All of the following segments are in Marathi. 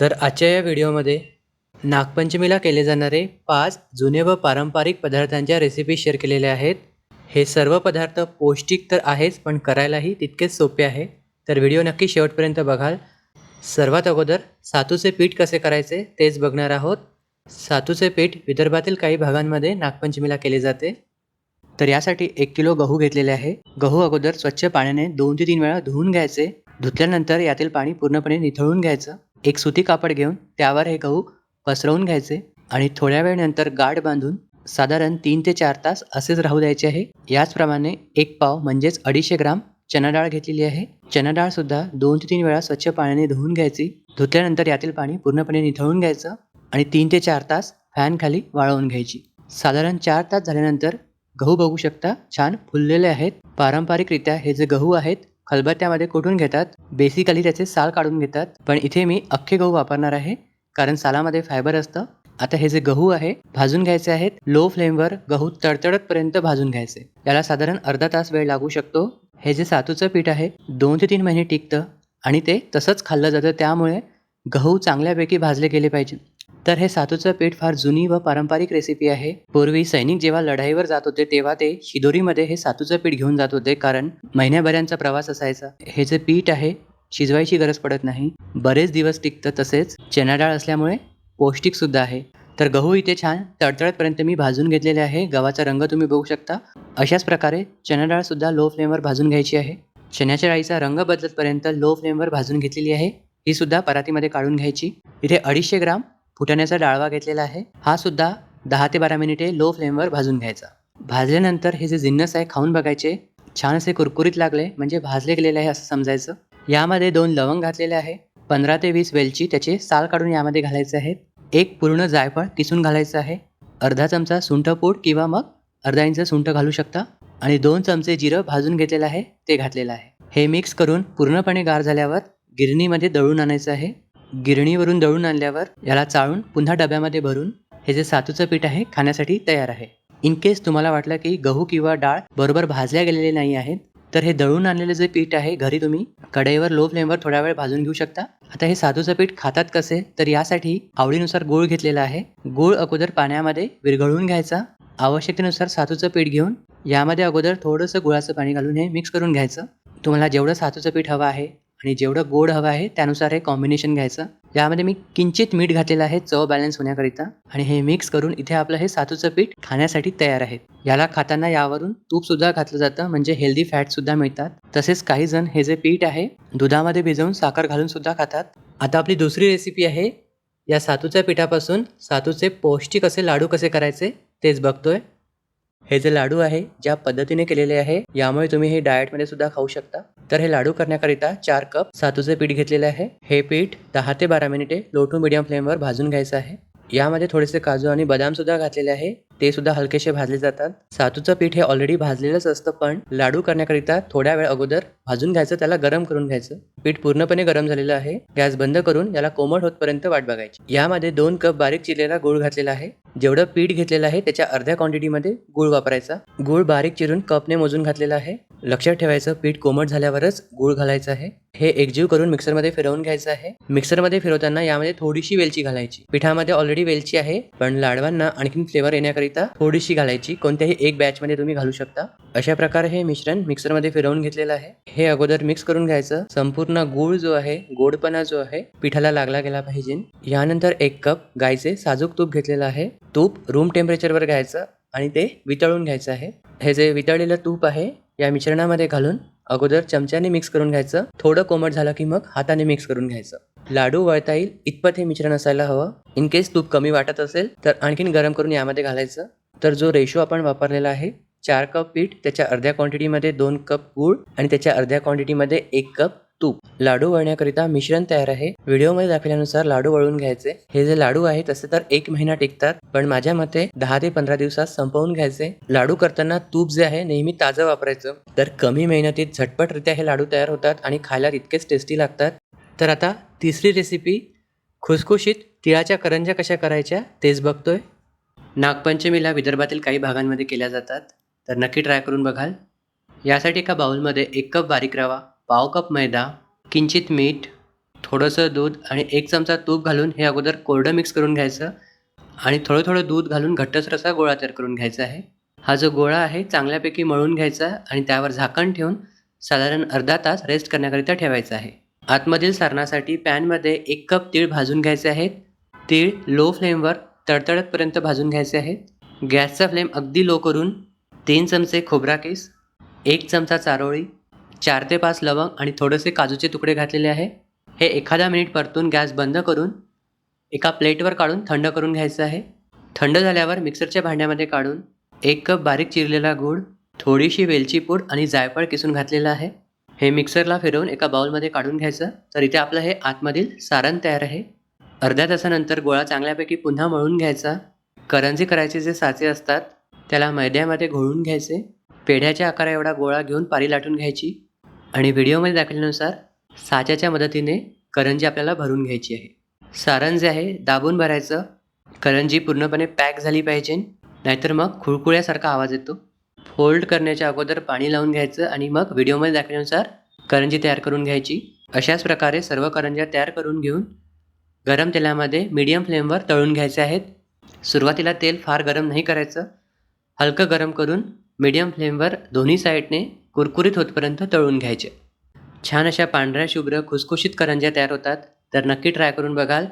तर आजच्या या व्हिडिओमध्ये नागपंचमीला केले जाणारे पाच जुने व पारंपरिक पदार्थांच्या रेसिपी शेअर केलेल्या आहेत. हे सर्व पदार्थ पौष्टिक तर आहेच पण करायलाही तितकेच सोपे आहे. तर व्हिडिओ नक्की शेवटपर्यंत बघाल. सर्वात अगोदर सातूचे पीठ कसे करायचे तेच बघणार आहोत. सातूचे पीठ विदर्भातील काही भागांमध्ये नागपंचमीला केले जाते. तर यासाठी एक किलो गहू घेतलेले आहे. गहू अगोदर स्वच्छ पाण्याने दोन ते तीन वेळा धुवून घ्यायचे. धुतल्यानंतर यातील पाणी पूर्णपणे निथळून घ्यायचं. एक सुती कापड घेऊन त्यावर हे गहू पसरवून घ्यायचे आणि थोड्या वेळनंतर गाठ बांधून साधारण तीन ते चार तास असेच राहू द्यायचे आहे. याचप्रमाणे एक पाव म्हणजेच अडीचशे ग्राम चना डाळ घेतलेली आहे. चना डाळ सुद्धा दोन ते तीन वेळा स्वच्छ पाण्याने धुवून घ्यायची. धुतल्यानंतर यातील पाणी पूर्णपणे निथळून घ्यायचं आणि तीन ते चार तास फॅनखाली वाळवून घ्यायची. साधारण चार तास झाल्यानंतर गहू बघू शकता छान फुललेले आहेत. पारंपरिकरित्या हे जे गहू आहेत खलबत्त्यामध्ये कुटून घेतात? बेसिकली त्याचे साल काढून घेतात. पण इथे मी अख्खे गहू वापरणार आहे कारण सालामध्ये फायबर असतं. आता हे जे गहू आहे भाजून घ्यायचे आहेत. लो फ्लेमवर गहू तडतडतपर्यंत भाजून घ्यायचे. याला साधारण अर्धा तास वेळ लागू शकतो. हे जे सातूचं पीठ आहे दोन ते तीन महिने टिकतं आणि ते तसंच खाल्लं जातं. त्यामुळे गहू चांगल्यापैकी भाजले गेले पाहिजे. तर हे सातूचं पीठ फार जुनी व पारंपरिक रेसिपी आहे. पूर्वी सैनिक जेव्हा लढाईवर जात होते तेव्हा ते शिदोरीमध्ये हे सातूचं पीठ घेऊन जात होते कारण महिन्याभऱ्यांचा प्रवास असायचा. हे जे पीठ आहे शिजवायची गरज पडत नाही. बरेच दिवस टिकतं तसेच चना डाळ असल्यामुळे पौष्टिक सुद्धा आहे. तर गहू इथे छान तडतडपर्यंत मी भाजून घेतलेले आहे. गव्हाचा रंग तुम्ही बघू शकता. अशाच प्रकारे चना डाळ सुद्धा लो फ्लेमवर भाजून घ्यायची आहे. चण्याच्या डाळीचा रंग बदलतपर्यंत लो फ्लेमवर भाजून घेतलेली आहे. ही सुद्धा परातीमध्ये काढून घ्यायची. इथे अडीचशे ग्राम फुटाण्याचा डाळवा घेतलेला आहे. हा सुद्धा दहा ते बारा मिनिटे लो फ्लेमवर भाजून घ्यायचा. भाजल्यानंतर हे जे जिन्नस आहे खाऊन बघायचे छान असे कुरकुरीत लागले म्हणजे भाजले गेलेले आहे असं समजायचं. यामध्ये दोन लवंग घातलेले आहे. पंधरा ते वीस वेलची त्याचे साल काढून यामध्ये घालायचे आहेत. एक पूर्ण जायफळ किसून घालायचं आहे. अर्धा चमचा सुंठपूड किंवा मग अर्धा इंच सुंठ घालू शकता. आणि दोन चमचे जिरं भाजून घेतलेलं आहे ते घातलेलं आहे. हे मिक्स करून पूर्णपणे गार झाल्यावर गिरणीमध्ये दळून आणायचं आहे. गिरणीवरून दळून आणल्यावर याला चाळून पुन्हा डब्यामध्ये भरून हे जे सातूचं पीठ आहे खाण्यासाठी तयार आहे. इन केस तुम्हाला वाटलं की गहू किंवा डाळ बरोबर भाजल्या गेलेले नाही आहेत तर हे दळून आणलेलं जे पीठ आहे घरी तुम्ही कढईवर लो फ्लेमवर थोडा वेळ भाजून घेऊ शकता. आता हे साधूचं पीठ खातात कसे तर यासाठी आवडीनुसार गूळ घेतलेला आहे. गूळ अगोदर पाण्यामध्ये विरघळून घ्यायचा. आवश्यकतेनुसार सातूचं पीठ घेऊन यामध्ये अगोदर थोडंसं गुळाचं पाणी घालून हे मिक्स करून घ्यायचं. तुम्हाला जेवढं सातूचं पीठ हवं आहे आणि जेवढं गोड हवं आहे त्यानुसार हे कॉम्बिनेशन घ्यायचं. यामध्ये मी किंचित मीठ घातलेलं आहे चव बॅलन्स होण्याकरिता. आणि हे मिक्स करून इथे आपलं हे सातूचं पीठ खाण्यासाठी तयार आहे. याला खाताना यावरून तूप सुद्धा घातलं जातं म्हणजे हेल्दी फॅट सुद्धा मिळतात. तसेच काही जण हे जे पीठ आहे दुधामध्ये भिजवून साखर घालून सुद्धा खातात. आता आपली दुसरी रेसिपी आहे या सातूच्या पिठापासून सातूचे पौष्टिक असे लाडू कसे करायचे तेच बघतोय. हे जे लाडू आहे ज्या पद्धतीने केलेले आहे यामुळे तुम्ही हे डाएटमध्ये सुद्धा खाऊ शकता. तर हे लाडू करण्याकरिता चार कप सातूचे पीठ घेतलेले आहे. हे पीठ दहा ते बारा मिनिटे लो टू मिडियम फ्लेमवर भाजून घ्यायचं आहे. यामध्ये थोडेसे काजू आणि बदाम सुद्धा घातलेले आहे. ते सुद्धा हलकेसे भाजले जातात. सातूचं पीठ हे ऑलरेडी भाजलेलंच असतं पण लाडू करण्याकरिता थोड्या वेळ अगोदर भाजून घ्यायचं त्याला गरम करून घ्यायचं. पीठ पूर्णपणे गरम झालेलं आहे. गॅस बंद करून याला कोमट होतपर्यंत वाट बघायची. यामध्ये दोन कप बारीक चिरलेला गुळ घातलेला आहे. जेवढं पीठ घेतलेलं आहे त्याच्या अर्ध्या क्वांटिटीमध्ये गुळ वापरायचा. गुळ बारीक चिरून कपने मोजून घातलेला आहे. लक्षात ठेवायचं पीठ कोमट झाल्यावरच गूळ घालायचं आहे. हे एकजीव करून मिक्सरमध्ये फिरवून घ्यायचं आहे. मिक्सरमध्ये फिरवताना यामध्ये थोडीशी वेलची घालायची. पिठामध्ये ऑलरेडी वेलची आहे पण लाडवांना आणखीन फ्लेवर येण्याकरिता थोडीशी घालायची. कोणत्याही एक बॅचमध्ये तुम्ही घालू शकता. अशा प्रकारे हे मिश्रण मिक्सरमध्ये फिरवून घेतलेलं आहे. हे अगोदर मिक्स करून घ्यायचं. संपूर्ण गूळ जो आहे गोडपणा जो आहे पिठाला लागला गेला पाहिजे. यानंतर एक कप गायचे साजूक तूप घेतलेलं आहे. तूप रूम टेम्परेचरवर घ्यायचं आणि ते वितळून घ्यायचं आहे. हे जे वितळलेलं तूप आहे या मिश्रणामध्ये घालून अगोदर चमच्याने मिक्स करून घ्यायचं. थोडं कोमट झालं की मग हाताने मिक्स करून घ्यायचं. लाडू वळता येईल इतपत हे मिश्रण असायला हवं. इन केस तूप कमी वाटत असेल तर आणखीन गरम करून यामध्ये घालायचं. तर जो रेशो आपण वापरलेला आहे चार कप पीठ त्याच्या अर्ध्या क्वांटिटीमध्ये दोन कप गूळ आणि त्याच्या अर्ध्या क्वांटिटीमध्ये एक कप तूप. लाडू वळण्याकरिता मिश्रण तयार आहे. व्हिडिओमध्ये दाखवल्यानुसार लाडू वळून घ्यायचे. हे जे लाडू आहे तसे तर एक महिना टिकतात पण माझ्या मते दहा ते पंधरा दिवसात संपवून घ्यायचे. लाडू करताना तूप जे आहे नेहमी ताजं वापरायचं. तर कमी मेहनतीत झटपटरित्या हे लाडू तयार होतात आणि खायला तितकेच टेस्टी लागतात. तर आता तिसरी रेसिपी खुसखुशीत तिळाच्या करंज्या कशा करायच्या तेच बघतोय. नागपंचमीला विदर्भातील काही भागांमध्ये केल्या जातात. तर नक्की ट्राय करून बघाल. यासाठी एका बाउलमध्ये एक कप बारीक रवा पाव कप मैदा किंचित मीठ थोडंसं दूध आणि एक चमचा तूप घालून हे अगोदर कोरडं मिक्स करून घ्यायचं आणि थोडं थोडं दूध घालून घट्टसर रसा गोळा तयार करून घ्यायचा आहे. हा जो गोळा आहे चांगल्यापैकी मळून घ्यायचा आणि त्यावर झाकण ठेवून साधारण अर्धा तास रेस्ट करण्याकरिता ठेवायचा आहे. आतमधील सारणासाठी पॅनमध्ये एक कप तीळ भाजून घ्यायचे आहेत. तीळ लो फ्लेमवर तडतडतपर्यंत भाजून घ्यायचे आहेत. गॅसचा फ्लेम अगदी लो करून तीन चमचे खोबरा केस एक चमचा चारोळी चार ते पाच लवंग आणि थोडेसे काजूचे तुकडे घातलेले आहे. हे एखादा मिनिट परतून गॅस बंद करून एका प्लेटवर काढून थंड करून घ्यायचं आहे. थंड झाल्यावर मिक्सरच्या भांड्यामध्ये काढून एक कप बारीक चिरलेला गूळ थोडीशी वेलची पूड आणि जायफळ किसून घातलेलं आहे. हे मिक्सरला फिरवून एका बाउलमध्ये काढून घ्यायचं. तर इथे आपलं हे आतमधील सारण तयार आहे. अर्ध्या तासानंतर गोळा चांगल्यापैकी पुन्हा मळून घ्यायचा. करंजी करायचे जे साचे असतात त्याला मैद्यामध्ये घोळून घ्यायचे. पेढ्याच्या आकारा एवढा गोळा घेऊन पारी लाटून घ्यायची. आणि व्हिडिओमध्ये दाखवल्यानुसार साच्याच्या मदतीने करंजी आपल्याला भरून घ्यायची आहे. सारण जे आहे दाबून भरायचं. करंजी पूर्णपणे पॅक झाली पाहिजे. नाहीतर मग खुळखुळ्यासारखा आवाज येतो. फोल्ड करण्याच्या अगोदर पाणी लावून घ्यायचं आणि मग व्हिडिओमध्ये दाखवल्यानुसार करंजी तयार करून घ्यायची. अशाच प्रकारे सर्व करंज्या तयार करून घेऊन गरम तेलामध्ये मीडियम फ्लेमवर तळून घ्यायचे आहेत. सुरुवातीला तेल फार गरम नाही करायचं. हलकं गरम करून मीडियम फ्लेमवर दोन्ही साईडने कुरकुरीत होतपर्यंत तळून घ्यायचे. छान अशा पांढऱ्या शुभ्र खुसखुशीत करंज्या तयार होतात. तर नक्की ट्राय करून बघाल.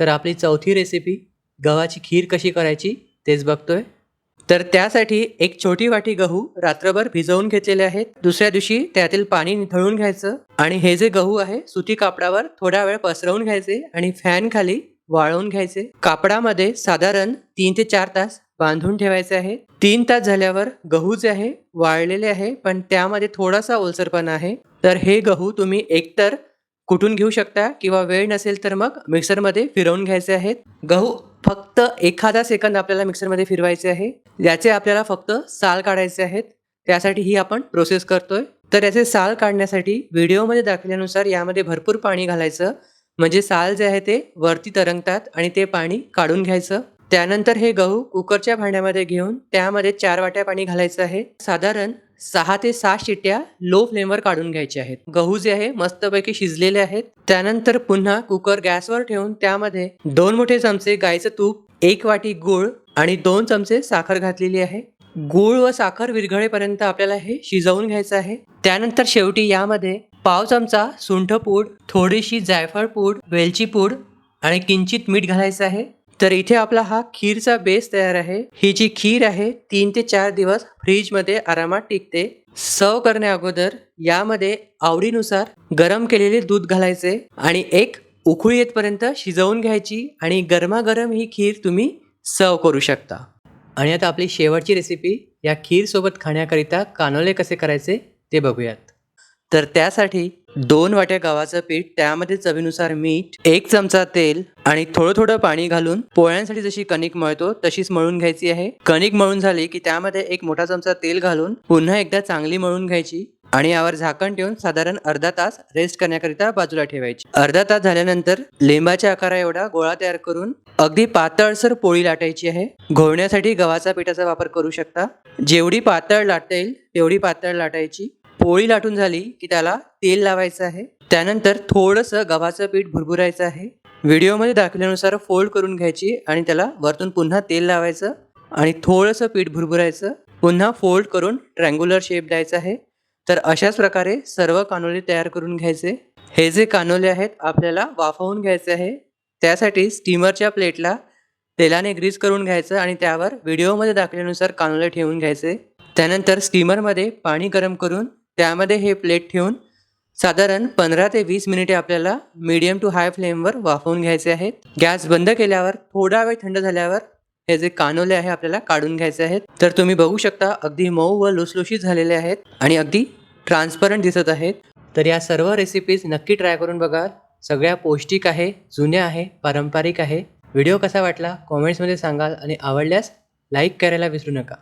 तर आपली चौथी रेसिपी गव्हाची खीर कशी करायची तेच बघतोय. तर त्यासाठी एक छोटी वाटी गहू रात्रभर भिजवून घेतलेले आहेत. दुसऱ्या दिवशी त्यातील पाणी निथळून घ्यायचं आणि हे जे गहू आहे सुती कापडावर थोडा वेळ पसरवून घ्यायचे आणि फॅन खाली वाळवून घ्यायचे. कापडामध्ये साधारण तीन ते चार तास बांधून ठेवायचे आहे. तीन तास झाल्यावर गहू जे आहे वाळलेले आहे पण त्यामध्ये थोडासा ओलसरपणा आहे. तर हे गहू तुम्ही एकतर कुठून घेऊ शकता किंवा वेळ नसेल तर मग मिक्सरमध्ये फिरवून घ्यायचे आहेत. गहू फक्त एखादा सेकंद आपल्याला मिक्सरमध्ये फिरवायचे आहे. याचे आपल्याला फक्त साल काढायचे आहेत. त्यासाठी ही आपण प्रोसेस करतोय. तर याचे साल काढण्यासाठी व्हिडिओमध्ये दाखवल्यानुसार यामध्ये भरपूर पाणी घालायचं. म्हणजे साल जे आहे ते वरती तरंगतात आणि ते पाणी काढून घ्यायचं. त्यानंतर हे गहू कुकरच्या भांड्यामध्ये घेऊन त्यामध्ये चार वाट्या पाणी घालायचं आहे. साधारण सहा ते सहा शिट्ट्या लो फ्लेमवर काढून घ्यायचे आहेत. गहू जे आहे मस्तपैकी शिजलेले आहेत. त्यानंतर पुन्हा कुकर गॅसवर ठेवून त्यामध्ये दोन मोठे चमचे गाईचं तूप एक वाटी गूळ आणि दोन चमचे साखर घातलेली आहे. गूळ व साखर विरघळेपर्यंत आपल्याला हे शिजवून घ्यायचं आहे. त्यानंतर शेवटी यामध्ये पाव चमचा सुंठ पूड थोडीशी जायफळ पूड वेलची पूड आणि किंचित मीठ घालायचं आहे. तर इथे आपला हा खीरचा बेस तयार आहे. ही जी खीर आहे तीन ते चार दिवस फ्रीजमध्ये आरामात टिकते. सर्व करण्या अगोदर यामध्ये आवडीनुसार गरम केलेले दूध घालायचे आणि एक उखळी येतपर्यंत शिजवून घ्यायची आणि गरमागरम ही खीर तुम्ही सर्व करू शकता. आणि आता आपली शेवटची रेसिपी या खीरसोबत खाण्याकरिता कानोले कसे करायचे ते बघूयात. तर त्यासाठी दोन वाट्या गव्हाचं पीठ त्यामध्ये चवीनुसार मीठ एक चमचा तेल आणि थोडं थोडं पाणी घालून पोळ्यांसाठी जशी कणिक मळतो तशीच मळून घ्यायची आहे. कणिक मळून झाली की त्यामध्ये एक मोठा चमचा तेल घालून पुन्हा एकदा चांगली मळून घ्यायची आणि यावर झाकण ठेवून साधारण अर्धा तास रेस्ट करण्याकरिता बाजूला ठेवायची. अर्धा तास झाल्यानंतर लिंबाच्या आकारा एवढा गोळा तयार करून अगदी पातळसर पोळी लाटायची आहे. घोळण्यासाठी गव्हाचा पिठाचा वापर करू शकता. जेवढी पातळ लाटता येईल तेवढी पातळ लाटायची. पोळी लाटून झाली की त्याला तेल लावायचं आहे. त्यानंतर थोडंसं गव्हाचं पीठ भुरभुरायचं आहे. व्हिडिओमध्ये दाखवल्यानुसार फोल्ड करून घ्यायची आणि त्याला वरतून पुन्हा तेल लावायचं आणि थोडंसं पीठ भुरभुरायचं. पुन्हा फोल्ड करून ट्रँग्युलर शेप द्यायचा आहे. तर अशाच प्रकारे सर्व कानोले तयार करून घ्यायचे. हे जे कानोले आहेत आपल्याला वाफवून घ्यायचे आहे. त्यासाठी स्टीमरच्या प्लेटला तेलाने ग्रीस करून घ्यायचं आणि त्यावर व्हिडिओमध्ये दाखवल्यानुसार कानोले ठेवून घ्यायचे. त्यानंतर स्टीमरमध्ये पाणी गरम करून त्यामध्ये हे प्लेट ठेवून साधारण पंधरा ते वीस मिनिटे आपल्याला मीडियम टू हाय फ्लेमवर वाफवून घ्यायचे आहेत. गॅस बंद केल्यावर थोडा वेळ थंड झाल्यावर हे जे कानोले आहे आपल्याला काढून घ्यायचे आहेत. तर तुम्ही बघू शकता अगदी मऊ व लुसलुशीत झालेले आहेत आणि अगदी ट्रान्सपरंट दिसत आहेत. तर या सर्व रेसिपीज नक्की ट्राय करून बघा. सगळ्या पौष्टिक आहे जुन्या आहे पारंपरिक आहे. व्हिडिओ कसा वाटला? कॉमेंट्समध्ये सांगाल आणि आवडल्यास लाईक करायला विसरू नका.